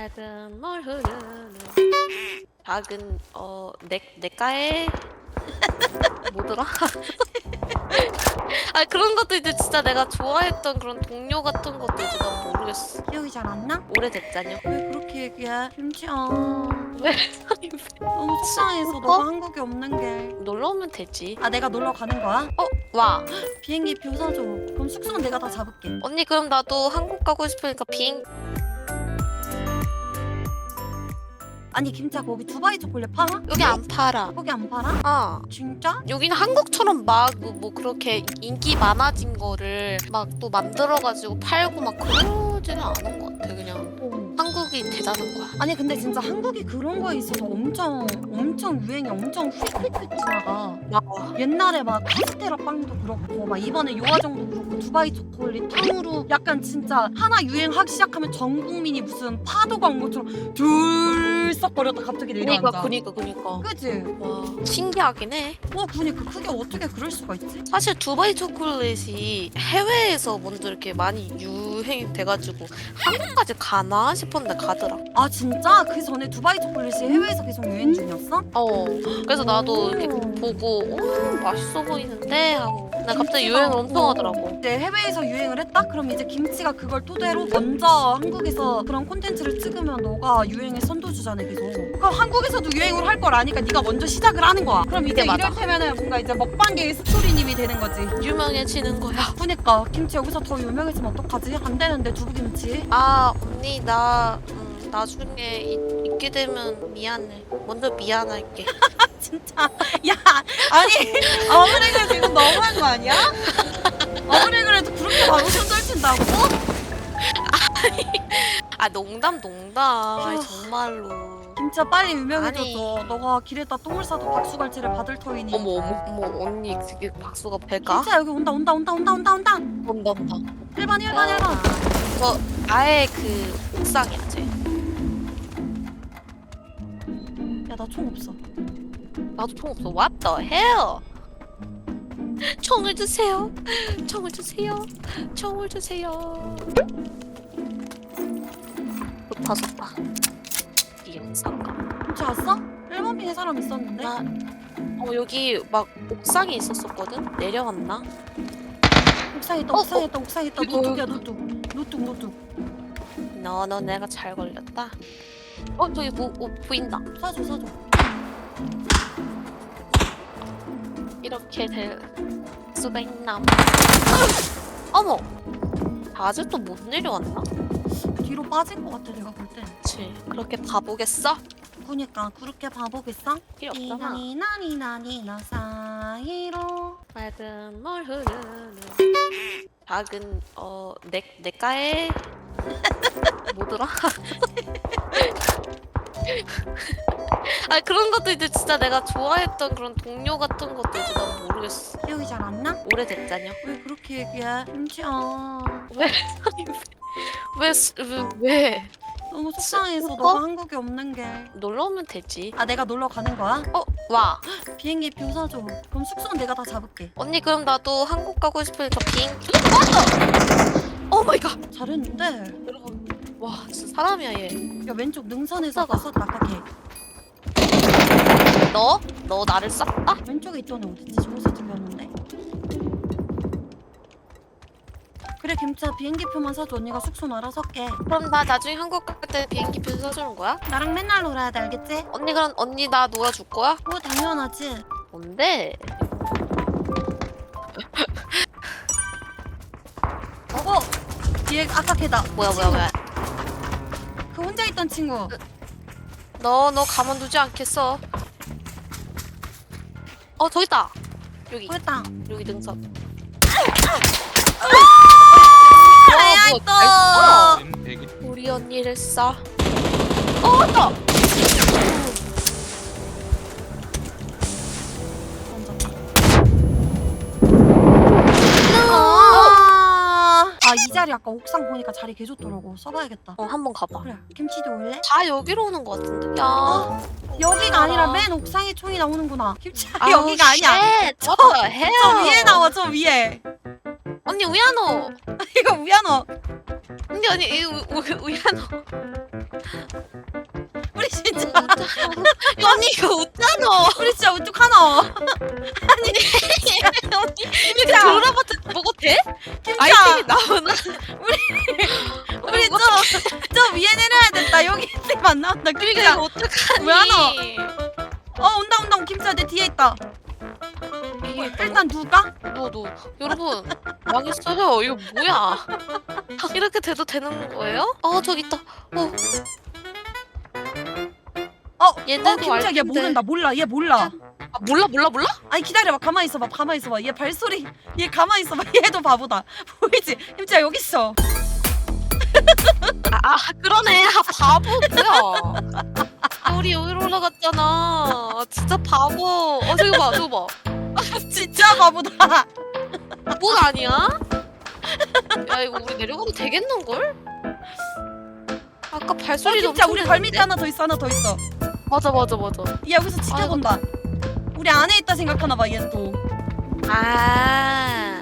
맑은 물 흐르는 작은 어 내 내가에 뭐더라? 아 그런 것도 이제 진짜 내가 좋아했던 그런 동료 같은 것도 이제 난 모르겠어. 기억이 잘 안 나? 오래됐잖요. 왜 그렇게 얘기해? 김치야. 왜? 너무 속상해서 어? 너가 한국에 없는 게. 놀러 오면 되지. 아 내가 놀러 가는 거야? 어 와. 비행기 표 사줘. 그럼 숙소는 내가 다 잡을게. 언니 그럼 나도 한국 가고 싶으니까 비행 아니 김치야 거기 두바이 초콜릿 팔아? 여기 안 팔아. 거기 안 팔아? 아 진짜? 여기는 한국처럼 막 뭐 그렇게 인기 많아진 거를 막 또 만들어가지고 팔고 막 그러지는 않은 것 같아. 그냥 어. 한국이 대단한 거야. 아니 근데 진짜 한국이 그런 거에 있어서 엄청 엄청 유행이 엄청 휙휙휙 지나가. 아, 옛날에 막 카스테라 빵도 그렇고 막 이번에 요아정도 그렇고 두바이 초콜릿 탕후루 약간 진짜 하나 유행하기 시작하면 전 국민이 무슨 파도 광고처럼 들썩거렸다 갑자기 내려앉아. 그니까 그니까 그니까. 그지? 와 신기하긴 해. 와 그니까 그게 어떻게 그럴 수가 있지? 사실 두바이 초콜릿이 해외에서 먼저 이렇게 많이 유행이 돼가지고 한국까지 가나 싶었는데 가더라. 아 진짜? 그 전에 두바이 초콜릿이 해외에서 계속 유행 중이었어? 어. 그래서 나도 이렇게 오. 보고 오 맛있어 보이는데 하고 나 갑자기 김치가- 유행을 엄청 어. 하더라고. 이제 해외에서 유행을 했다? 그럼 이제 김치가 그걸 토대로 먼저 한국에서 그런 콘텐츠를 찍으면 너가 유행의 선도주잖아 계속 그럼 한국에서도 유행을 할걸 아니까 네가 먼저 시작을 하는 거야 그럼 이제 네, 맞아. 이럴테면은 뭔가 이제 먹방계의 스토리님이 되는 거지 유명해지는 거야. 그니까 김치 여기서 더 유명해지면 어떡하지? 안 되는데 두부김치 아 언니 나 음, 나중에 있게 되면 미안해. 먼저 미안할게. 진짜 야 아니 아무래도 이건 너무한 거 아니야? 아무리 그래도 그렇게 방송 떨친다고? 아 농담 농담. 아니, 정말로. 김치야 빨리 유명해져서 아니. 너가 길에다 똥을 싸도 박수갈채를 받을 터이니 어머 어머 어머 언니 그게 박수가 될까? 김치야 여기 온다 온다 온다 온다 온다 온다 온다. 1번 1번 1번 저 아예 그 옥상이야 쟤. 나 총 없어 나도 총 없어. What the hell? 총을 주세요. 총을 주세요. 총을 주세요. 좋다 좋다. 이 영상가. 김치 왔어? 1번 핑에 사람 있었는데 나, 어 여기 막 옥상에 있었었거든. 내려왔나? 옥상에 있다 어, 옥상에 있다 옥상에 있다 이거, 노뚝이야. 노뚝 노뚝 노뚝 너, 너 내가 잘 걸렸다. 어 저기 보, 어, 보인다. 사줘 사줘 이렇게 될 수가 있나? 어머. 아직도 못 내려왔나? 뒤로 빠진 것 같아 내가 볼땐 그치. 그렇게 봐보겠어? 그니까 그렇게 봐보겠어? 필요 없잖아. 니나니나니나 사이로 맑은 물 흐르는 작은 어내 내가에 뭐더라? 아 그런 것도 이제 진짜 내가 좋아했던 그런 동료 같은 것도 이제 난 모르겠어. 기억이 잘 안 나? 오래됐잖요. 왜 그렇게 얘기해? 김치야 왜, 스- 왜, 왜? 너무 속상해서 어? 너가 한국에 없는 게 놀러 오면 되지. 아 내가 놀러 가는 거야? 어, 와. 비행기 표 사줘 그럼 숙소는 내가 다 잡을게 언니 그럼 나도 한국 가고 싶으니까 비행. 어! 오 마이 갓. 잘했는데 여러분. 와, 진짜 사람이야 얘. 야 왼쪽 능선에서. 갔었다 아까 걔 너? 너 나를 쐈다? 왼쪽에 있던 애 어딨지? 저기서 들렸는데 그래 김치야 비행기표만 사줘 언니가 숙소는 알아서 할게 그럼 나 나중에 한국 갈 때 비행기 표 사주는 거야? 나랑 맨날 놀아야 돼 알겠지? 언니 그럼 언니 나 놀아줄 거야? 뭐 당연하지 뭔데? 어고 뒤에 아까 걔다 뭐야 뭐야. 뭐야? 그 혼자 있던 친구 너 너 가만두지 않겠어? 어 저기 있다. 여기 그랬다 여기 능선. 아야 와, 또 뭐야, 나이스. 우리 언니를 쏴. 어 왔다. 자리 아까 옥상 보니까 자리 개 좋더라고 써봐야겠다 어 한 번 가봐. 그래 김치도 올래? 다 여기로 오는 것 같은데. 야. 어? 여기가 아니라 맨 옥상에 총이 나오는구나 김치 아우, 여기가 아니야 the hell? 저 위에 나와 저 위에 언니 우야노. 이거 우야노 언니 언니 이거 우- 우- 우야노. 우리 진짜 야, 언니 이거 웃잖아. 우리 진짜 어떡하노 이렇게 돌아봤자 뭐가 돼? 아이템이 나오나? 우리 좀, 좀 위에 내려야 된다 여기 있으면 안 나온다 그러니까 이거 어떡하니? 왜안어 온다 온다 김차 내 뒤에 있다 일단 누가? 너, 너. 여러분, 망했어요. 이거 뭐야? 이렇게 돼도 되는 거예요? 어, 저기 있다. 어, 어, 어 얘네도 김차 얘 알텐데. 모른다 몰라 얘 몰라 아, 몰라, 몰라, 몰라? 아니 기다려봐 가만히 있어봐 가만히 있어봐 얘 발소리 얘 가만히 있어봐 얘도 바보다 보이지? 김차 여기 있어 아, 아 그러네. 아, 바보, 뭐야. 아, 우리 여기로 올라갔잖아. 아, 진짜 바보. 어, 저기 봐, 봐. 진짜 바보다 뭐가 아니야? 야, 이거 우리 내려가도 되겠는걸? 아까 어, 발소리도 김차 엄청 우리 발 밑에 냈는데? 하나 더 있어 하나 더 있어 맞아, 맞아, 맞아. 얘 여기서 지켜본다 우리 안에 있다 생각하나 봐 얘는 또. 아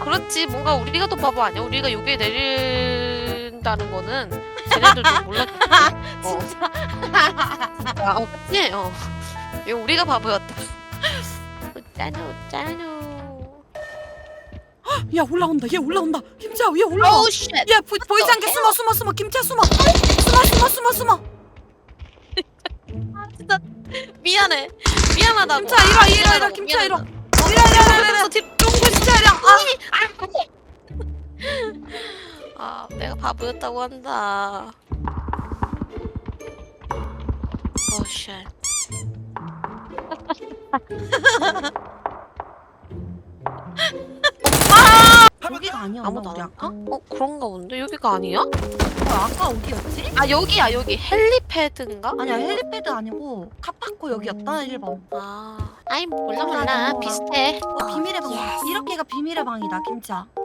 그렇지. 뭔가 우리가 더 바보 아니야? 우리가 여기에 내린다는 거는 쟤네들도 몰랐지 어. 진짜. 아, 어 그치? 어. 이거 우리가 바보였다. 웃자누 웃자누 야 올라온다 얘 올라온다. 김차 위에 올라와. 오우 쉣야 보, 보이지 않게 어? 숨어 숨어 숨어. 김차 숨어. 숨어 숨어 숨어 숨어 진짜 미안해. 미안하다고. 김차 이리 와 이리 와 이리 와 미안하다고, 김차 이리 와. 미안하다. 이리 와 이리 와 이리 와 그래서 뒷 쫑고 진짜 이랑 아, 아 내가 바보였다고 한다. 오 쉣 여기가 아니야 아무도 우리 안 아까? 어 그런가 본데 여기가 아니야? 어, 아까 어디였지? 아 여기야 여기 헬리패드인가? 아니야 헬리패드 아니고 카파코 여기였다 1번 아 아이 몰라 몰라. 비슷해 어, 비밀의 방 이렇게가 비밀의 방이다 그래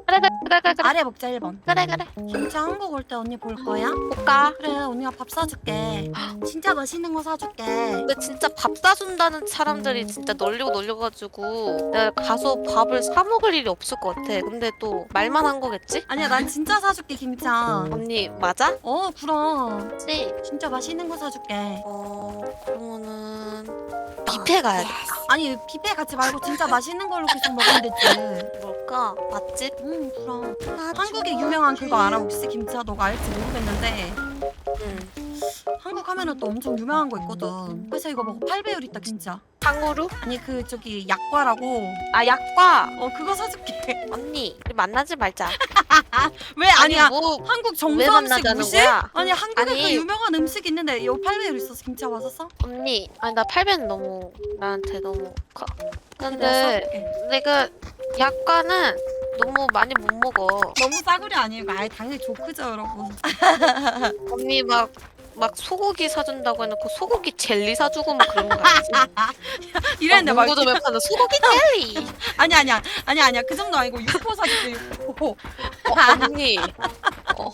그래 그래 그래 그래 아래 먹자 1번. 그래 그래. 김차 한국 올 때 언니 볼 거야? 볼까? 그래 언니가 밥 사줄게. 진짜 맛있는 거 사줄게. 근데 진짜 밥 사준다는 사람들이 진짜 널리고 널려가지고 내가 가서 밥을 사 먹을 일이 없을 것 같아. 근데 또 말만 한 거겠지? 아니야 난 진짜 사줄게 김차 언니 맞아? 어 그럼. 그치? 진짜 맛있는 거 사줄게. 어 그러면은 뷔페 가야겠다 아니 뷔페 같이 말고 진짜 맛있는 걸로 계속 먹으면 되지. 뭘까? 맛집? 응 그럼. 한국에 유명한 그거 알아? 혹시 김치야? 너가 알지? 모르겠는데. 응 한국 하면은 또 엄청 유명한 거 있거든. 그래서 이거 먹어. 8배율 있다 진짜. 탕후루? 아니 그 저기 약과라고. 아 약과? 어 그거 사줄게. 언니 우리 만나지 말자. 왜 아니야. 아니, 뭐 한국 왜 정서 음식 만나자는 무시? 거야? 아니 한국에 아니. 그 유명한 음식 있는데 여기 8배율 있어서 김치야 왔었어? 언니 아니 나 팔배는 너무 나한테 너무 커. 근데 내가 약과는 너무 많이 못 먹어. 너무 싸구려 아니에요? 아예 당연히 조크죠 여러분. 언니 막 막 소고기 사준다고 해놓고 소고기 젤리 사주고 막 그런 거 알지? 이랬는데 막 문구점에 파는 소고기 젤리. 아니 아니야. 아니 아니야. 그 정도 아니고 육포 사줄게 육포. 어, 언니. 어.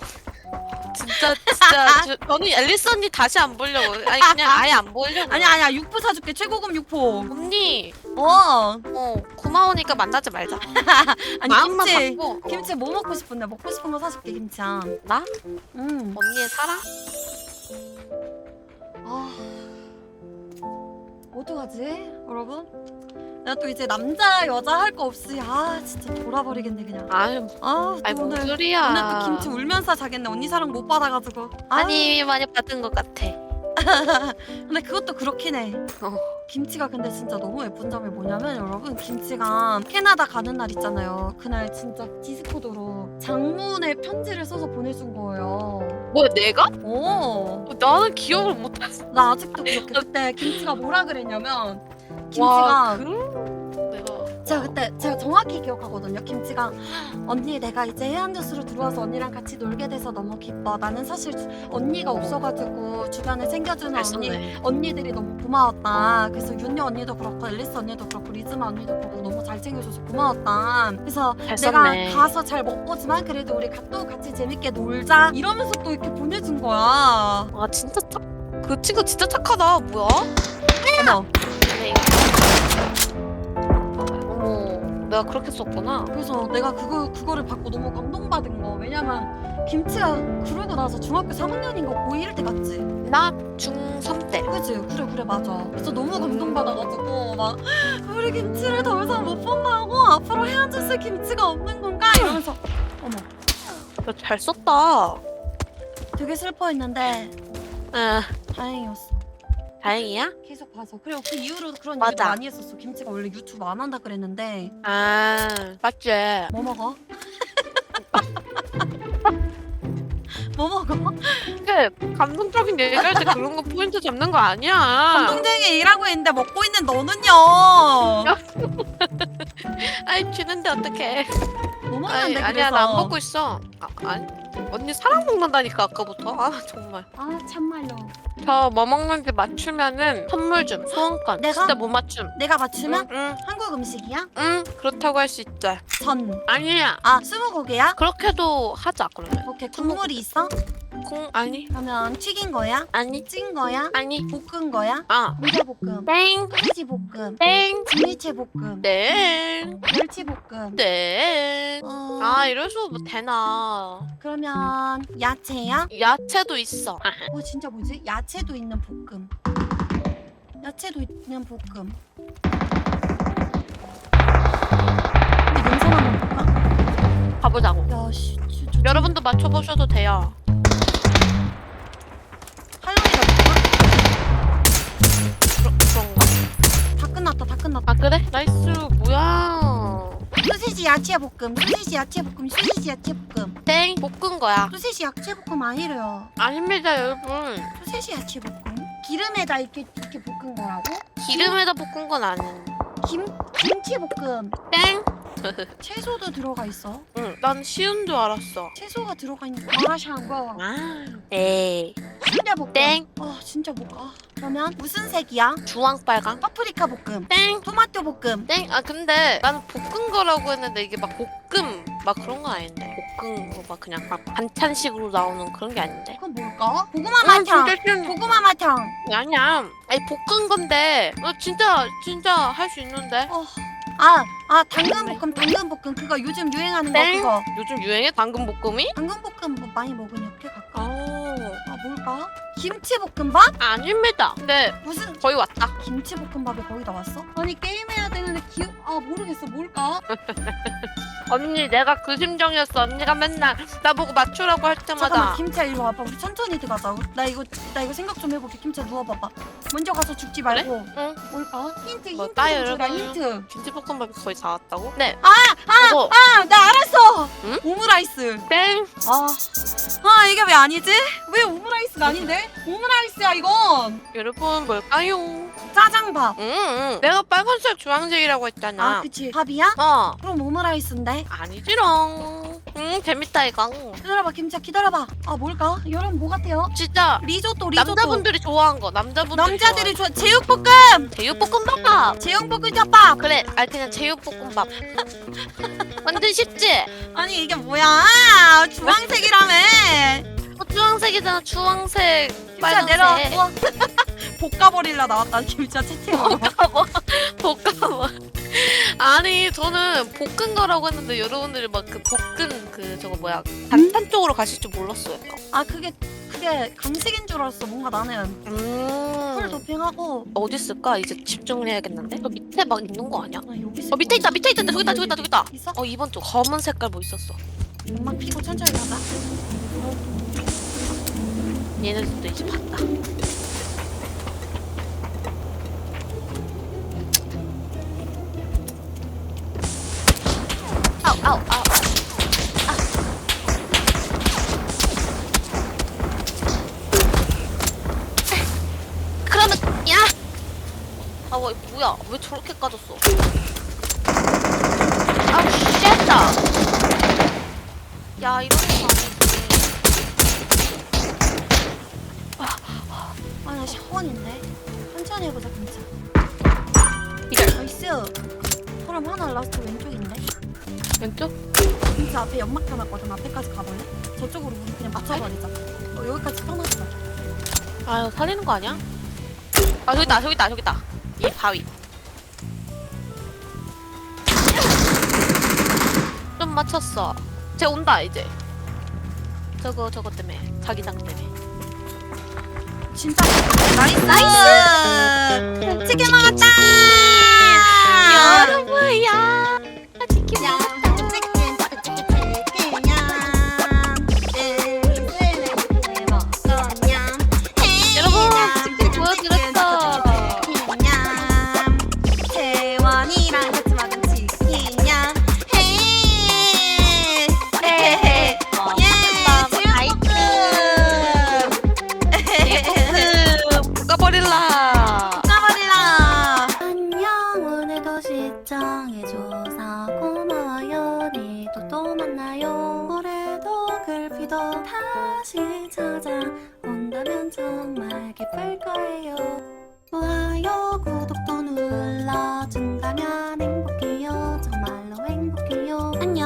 진짜 진짜 저, 저는 앨리스 언니 다시 안 보려고. 아니 그냥 아예 안 보려고. 아니야 아니야. 육포 사줄게. 최고급 육포. 언니. 어. 어 고마우니까 만나지 말자. 아니 마음만 김치 바꿔 어. 김치 뭐 먹고 싶은데 먹고 싶은 거 사줄게 김치야 나? 음. 언니의 사랑? 아 어떡하지 여러분? 내가 또 이제 남자 여자 할 거 없이 아 진짜 돌아버리겠네 그냥. 아유 아 아이 또 뭔 오늘 소리야. 오늘 또 김치 울면서 자겠네. 언니 사랑 못 받아가지고. 아, 아니 많이 받은 것 같아. 근데 그것도 그렇긴 해. 어. 김치가 근데 진짜 너무 예쁜 점이 뭐냐면 여러분 김치가 캐나다 가는 날 있잖아요. 그날 진짜 디스코드로 장문의 편지를 써서 보내준 거예요 뭐야 내가? 오, 나는 기억을 못했어. 나 아직도 기억해 그때 김치가 뭐라 그랬냐면 와 김치가 그... 제가 그때 제가 정확히 기억하거든요. 김치가 언니 내가 이제 해안뉴스로 들어와서 언니랑 같이 놀게 돼서 너무 기뻐. 나는 사실 주- 언니가 없어가지고 주변에 챙겨주는 잘 언니 언니들이 너무 고마웠다. 그래서 윤여 언니도 그렇고 앨리스 언니도 그렇고 리즈마 언니도 그렇고 너무 잘 챙겨줘서 고마웠다. 그래서 잘 내가 가서 잘 못 보지만 그래도 우리 가- 또 같이 재밌게 놀자 이러면서 또 이렇게 보내준 거야. 아 진짜 착... 그 친구 진짜 착하다 뭐야? 어머 내가 그렇게 썼구나. 그래서 내가 그거 그거를 받고 너무 감동받은 거. 왜냐면 김치가 그러고 나서 중학교 3학년인가 고1 때 갔지. 나 중3 때. 그지? 그래 그래 맞아. 그래서 너무 감동받아가지고 막 우리 김치를 더 이상 못 본다고 앞으로 헤어졌을 김치가 없는 건가 이러면서 어머 야 잘 썼다. 되게 슬퍼했는데 응. 다행이었어. 다행이야? 계속 봐서 그리고 그 이후로 그런 맞아. 얘기도 많이 했었어. 김치가 원래 유튜브 안 한다 그랬는데 아 맞지. 뭐 먹어? 뭐 먹어? 근데 감동적인 얘기할 때 그런 거 포인트 잡는 거 아니야. 감동쟁이 일하고 있는데 먹고 있는 너는요. 아이 주는데 어떡해. 뭐 아니, 먹는데 아니야 그래서. 나안 먹고 있어. 아, 아니 언니 사랑 먹는다니까 아까부터. 아 정말. 아 참말로. 저 뭐 먹는지 맞추면은 선물 좀 소원권. 내가? 진짜 못 맞춤. 내가 맞추면 응, 한국 음식이야? 응, 응 그렇다고 할 수 있다. 전. 아니야. 아 스무고개야? 그렇게도 하자 그러면. 오케이 국물이 있어? 콩 아니 그러면 튀긴 거야? 아니 찐 거야? 아니. 볶은 거야? 아 오대볶음, 땡. 소시지 볶음, 땡. 진미채 볶음, 땡. 멸치 볶음. 땡. 어, 아 이래서 뭐 되나. 그러면 야채야? 야채도 있어. 어 진짜 뭐지? 야채도 있는 볶음. 야채도 있는 볶음. 한번 볼까? 가보자고. 야씨, 여러분도 맞춰보셔도 돼요. 끝났다, 다 끝났다. 아 그래? 나이스 뭐야? 소시지 야채 볶음, 소시지 야채 볶음, 소시지 야채 볶음. 땡. 볶은 거야. 소시지 야채 볶음 아니래요. 아닙니다 여러분. 소시지 야채 볶음. 기름에다 이렇게 이렇게 볶은 거라고? 기름에다 볶은 건 아닌. 김 김치 볶음. 땡. 채소도 들어가 있어. 응. 난 쉬운 줄 알았어. 채소가 들어가 있는 마라샹궈. 아. 에이. 순대볶음. 땡. 아 진짜 못 가. 그러면 무슨 색이야? 주황 빨강. 파프리카 볶음. 땡. 토마토 볶음. 땡. 아 근데 난 볶은 거라고 했는데 이게 막 볶음 막 그런 건 아닌데. 볶은 거 막 그냥 막 반찬식으로 나오는 그런 게 아닌데. 그건 뭘까? 고구마 아, 마탕. 진짜 쉬운. 고구마 마탕. 아니야. 아니 볶은 건데. 어 진짜 진짜 할 수 있는데. 어. 아, 아 당근 볶음, 당근 볶음 그거 요즘 유행하는 거 땡. 그거. 요즘 유행해 당근 볶음이? 당근 볶음 뭐 많이 먹으니 어떻게 갈까? 어. 아 뭘까? 김치 볶음밥? 아닙니다. 근데 무슨 거의 왔다. 김치 볶음밥에 거의 다 왔어? 아니 게임해야 되는데 기억 아 모르겠어 뭘까? 언니 내가 그 심정이었어. 언니가 맨날 나보고 맞추라고 할 잠깐만 때마다. 김치야 일로 와봐 우리 천천히 들어가자 나 이거 나 이거 생각 좀 해볼게 김치야 누워봐봐 먼저 가서 죽지 말고 응. 뭘까? 힌트 뭐, 힌트 따요, 좀 주라 여러분. 힌트 김치볶음밥이 거의 다 왔다고? 네. 아! 아! 그거 아! 나 알았어! 응? 오므라이스 땡. 아, 아 이게 왜 아니지? 왜 오므라이스가 아닌데? 오므라이스야 이건 여러분 뭘까요? 짜장밥 응, 응. 내가 빨간색 주황색이라고 했잖아. 아 그치 밥이야? 어. 그럼 오므라이스인데 아니지롱. 응, 재밌다 이거. 기다려봐 김치야 기다려봐 아 뭘까? 여러분 뭐 같아요? 진짜 리조또 리조또 남자분들이 좋아하는 거. 남자분들이 남자들이 좋아 제육볶음 제육볶음밥. 제육볶음 덮밥 그래, 아 그냥 제육볶음밥. 완전 쉽지? 아니 이게 뭐야 주황색이라며 어, 주황색이잖아. 주황색, 김치야 빨간색. 내려 우와 볶아버릴라 나왔다 김치야 채팅으로 볶아 먹. 아니 저는 볶은 거라고 했는데 여러분들이 막 그 볶은 그 저거 뭐야 단탄 쪽으로 가실 줄 몰랐어요. 아 그게 그게 강식인 줄 알았어 뭔가 나는 풀 음. 도핑하고 어디 있을까? 이제 집중을 해야겠는데. 저 밑에 막 있는 거 아니야? 아 여기 있을 어 밑에. 있다 밑에 있다 저기 있다 저기 있다 저기 있다. 있어? 어 이번 쪽 검은 색깔 뭐 있었어. 음악 피고 천천히 가자 얘네들도 이제 봤다. 아우 아우. 아. 그러면 야. 아 뭐, 뭐야? 왜 저렇게 까졌어? 아우 쉣다. 야 이런 거 아니지. 아나 샤원인데 천천히 해보자 김치 이럴. 나이스 그럼 하나 라스트 왼쪽인데 왼쪽? 김치 앞에 연막 펴놨거든. 앞에까지 가볼래? 저쪽으로 우리 그냥 맞춰버리자. 어, 여기까지 펴놨어. 아유 살리는 거 아니야? 아 저기 있다. 저기 있다. 저기 있다. 이 바위. 맞췄어. 쟤 온다 이제. 저거 저거 때문에. 자기장 때문에. 진짜? 나이스! 나이스! 치킨 먹었다 여러분야 치킨 야, 먹었다.